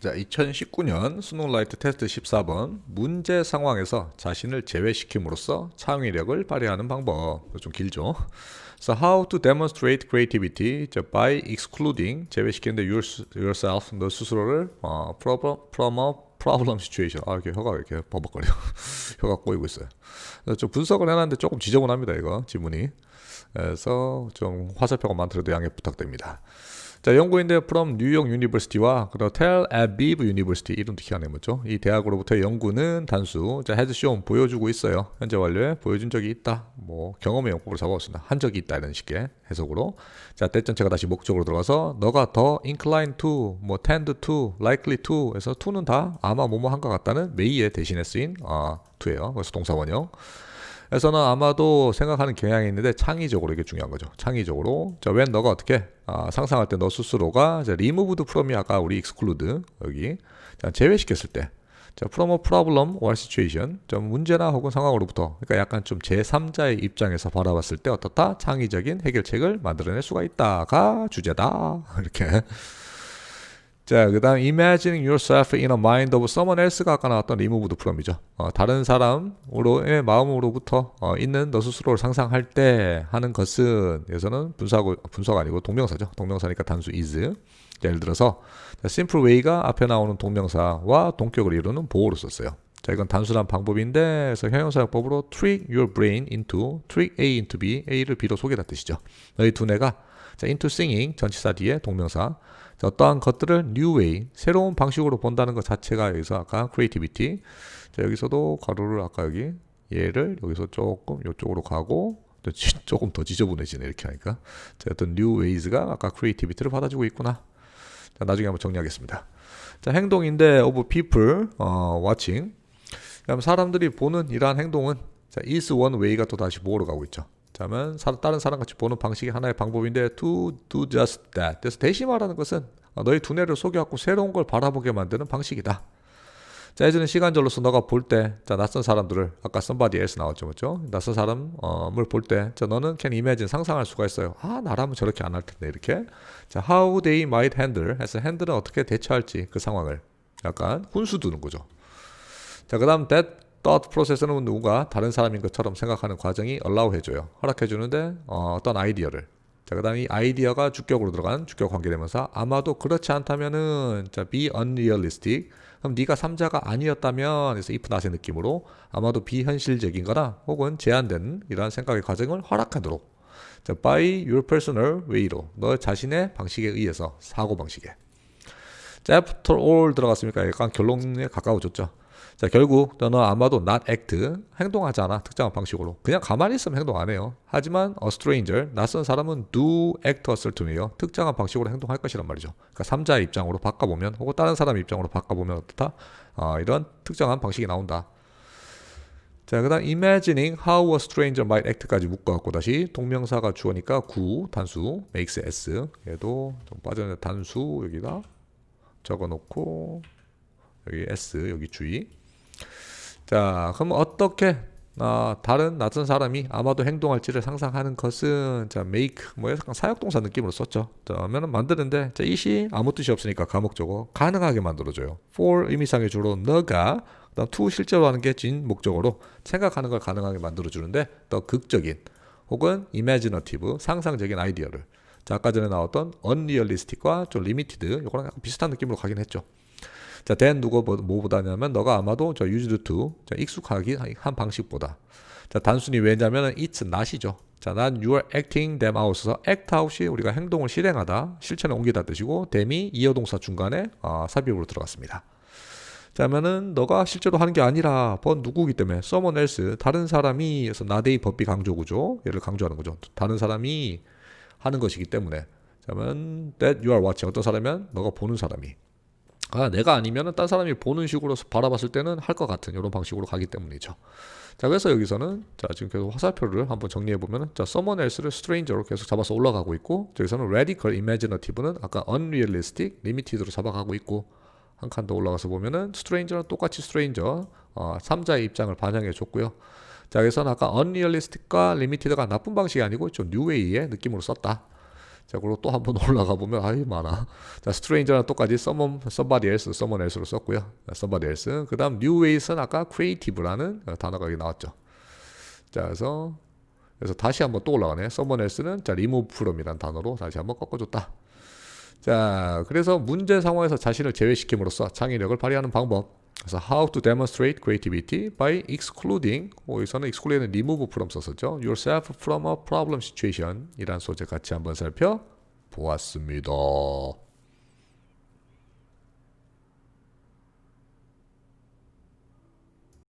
자, 2019년 스노라이트 테스트 14번 문제 상황에서 자신을 제외시킴으로써 창의력을 발휘하는 방법. 좀 길죠. So how to demonstrate creativity 자, by excluding 제외시키는데 your, yourself 너 스스로를 어, problem, from problem situation. 아 이렇게 혀가 이렇게 버벅거려. 혀가 꼬이고 있어요. 좀 분석을 해놨는데 조금 지저분합니다 이거 지문이. 그래서 좀 화살표가 많더라도 양해 부탁드립니다. 자, 연구인데 from 뉴욕 유니버시티와 그리고 텔 아비브 유니버시티 이름도 기가 내었죠. 이 대학으로부터 연구는 단수 자, has shown 보여주고 있어요. 현재 완료에 보여준 적이 있다. 뭐 경험의 연구로 잡아왔습니다. 한 적이 있다 이런 식의 해석으로. 자, 때 전체가 다시 목적으로 들어가서 너가 더 inclined to, 뭐 tend to, likely to 해서 to는 다 아마 뭐뭐 한 것 같다는 may에 대신에 쓰인 아, to예요. 그래서 동사 원형. 에서는 아마도 생각하는 경향이 있는데 창의적으로 이게 중요한 거죠. 창의적으로. 자, 웬 너가 어떻게? 아, 상상할 때 너 스스로가 자, removed from이 아까 우리 exclude 여기. 자, 제외시켰을 때. 자, from a problem or situation. 좀 문제나 혹은 상황으로부터. 그러니까 약간 좀 제3자의 입장에서 바라봤을 때 어떻다? 창의적인 해결책을 만들어낼 수가 있다가 주제다. 이렇게 자, 그 다음 imagining yourself in a mind of someone else가 아까 나왔던 removed from이죠. 어, 다른 사람으로의 마음으로부터 어, 있는 너 스스로를 상상할 때 하는 것은 여기서는 분사고 분사가 아니고 동명사죠. 동명사니까 단수 is. 자, 예를 들어서 simple way가 앞에 나오는 동명사와 동격을 이루는 보호로 썼어요. 자, 이건 단순한 방법인데 그래서 형용사역법으로 trick your brain into trick A into B, A를 B로 속이다 뜻이죠. 너희 두뇌가 자, into singing 전치사 뒤에 동명사 자, 어떠한 것들을 new way 새로운 방식으로 본다는 것 자체가 여기서 아까 creativity. 자, 여기서도 가로를 아까 여기 얘를 여기서 조금 이쪽으로 가고 또 지- 조금 더 지저분해지네 이렇게 하니까. 자, 어떤 new ways가 아까 creativity를 받아주고 있구나. 자, 나중에 한번 정리하겠습니다. 자, 행동인데 of people 어, watching. 그다음 사람들이 보는 이러한 행동은 자, is one way가 또 다시 뭐로 가고 있죠. 사- 다른 사람 같이 보는 방식이 하나의 방법인데 to do just that. 그래서 대신 말하는 것은 어, 너희 두뇌를 속여갖고 새로운 걸 바라보게 만드는 방식이다. 자, 예전에 시간절로서 너가 볼 때, 자, 낯선 사람들을, 아까 else 나왔죠, 맞죠? 낯선 사람을 볼 때, 자, 너는 can imagine, 상상할 수가 있어요. 아, 나라면 저렇게 안 할 텐데, 이렇게. 자, how they might handle, 해서 핸들은 어떻게 대처할지, 그 상황을. 약간 훈수 두는 거죠. 자, 그 다음 that thought process는 누군가 다른 사람인 것처럼 생각하는 과정이 allow 해줘요. 허락해주는데 어, 어떤 아이디어를. 자, 그 다음 이 아이디어가 주격으로 들어간 주격 관계되면서 아마도 그렇지 않다면은 자, be unrealistic. 그럼 네가 3자가 아니었다면 그래서 if not의 느낌으로 아마도 비현실적인 거나 혹은 제한된 이러한 생각의 과정을 허락하도록 자, by your personal way로 너 자신의 방식에 의해서 사고 방식에 자, after all 들어갔으니까 약간 결론에 가까워졌죠. 자, 결국 너는 아마도 not act 행동하지 않아 특정한 방식으로 그냥 가만히 있으면 행동 안 해요. 하지만 a stranger 낯선 사람은 do act certain way요. 특정한 방식으로 행동할 것이란 말이죠. 그러니까 3자의 입장으로 바꿔보면 혹은 다른 사람 입장으로 바꿔보면 어떻다? 아, 이런 특정한 방식이 나온다. 자, 그다음 imagining how a stranger might act까지 묶어갖고 다시 동명사가 주어니까 구 단수 makes s 얘도 좀 빠져는 단수 여기다 적어놓고 여기 S 여기 주의. 자, 그럼 어떻게 아, 다른 낯선 사람이 아마도 행동할지를 상상하는 것은 자 make 뭐 사역동사 느낌으로 썼죠. 자, 그러면 만드는데 자, 이시 아무 뜻이 없으니까 감목적어 가능하게 만들어줘요. for 의미상의 주로 너가 그다음 to 실제로 하는 게 진 목적어로 생각하는 걸 가능하게 만들어주는데 더 극적인 혹은 imaginative 상상적인 아이디어를 자 아까 전에 나왔던 unrealistic과 좀 limited 요거랑 약간 비슷한 느낌으로 가긴 했죠. 자, then 누가 뭐- 뭐보다냐면 너가 아마도 저 used to 자, 익숙하기 한 방식보다 자 단순히 왜냐면은 it's not이죠. 자, 난 you are acting them out에서 act out이 우리가 행동을 실행하다 실천에 옮기다 뜻이고 them이 이어 동사 중간에 아, 삽입으로 들어갔습니다. 자면은 너가 실제로 하는 게 아니라 번 누구기 때문에 someone else 다른 사람이 그래서 나데이 법비 강조 구조 얘를 강조하는 거죠. 다른 사람이 하는 것이기 때문에 자면 that you are watching 어떤 사람이면 너가 보는 사람이 아 내가 아니면은 딴 사람이 보는 식으로 바라봤을 때는 할 것 같은 이런 방식으로 가기 때문이죠. 자 그래서 여기서는 자 지금 계속 화살표를 한번 정리해 보면은 자 someone else를 stranger로 계속 잡아서 올라가고 있고 여기서는 radical imaginative는 아까 unrealistic limited로 잡아가고 있고 한 칸 더 올라가서 보면은 stranger는 똑같이 stranger 어, 3자의 입장을 반영해 줬고요. 자 여기서는 아까 unrealistic과 limited가 나쁜 방식이 아니고 좀 way의 느낌으로 썼다. 자, 그리고 또 한 번 올라가 보면 아이 많아. 자, stranger는 똑같이 someone, somebody else, someone else로 썼고요. 자, somebody else. 그다음 ways는 아까 creative라는 단어가 여기 나왔죠. 자, 그래서 그래서 다시 한번 또 올라가네. someone else는 자, from이라는 단어로 다시 한번 꺾어줬다. 자, 그래서 문제 상황에서 자신을 제외시킴으로써 창의력을 발휘하는 방법. 그래서 how to demonstrate creativity by excluding 여기서는 exclude는 remove from 썼었죠. yourself from a problem situation 이란 소재 같이 한번 살펴보았습니다.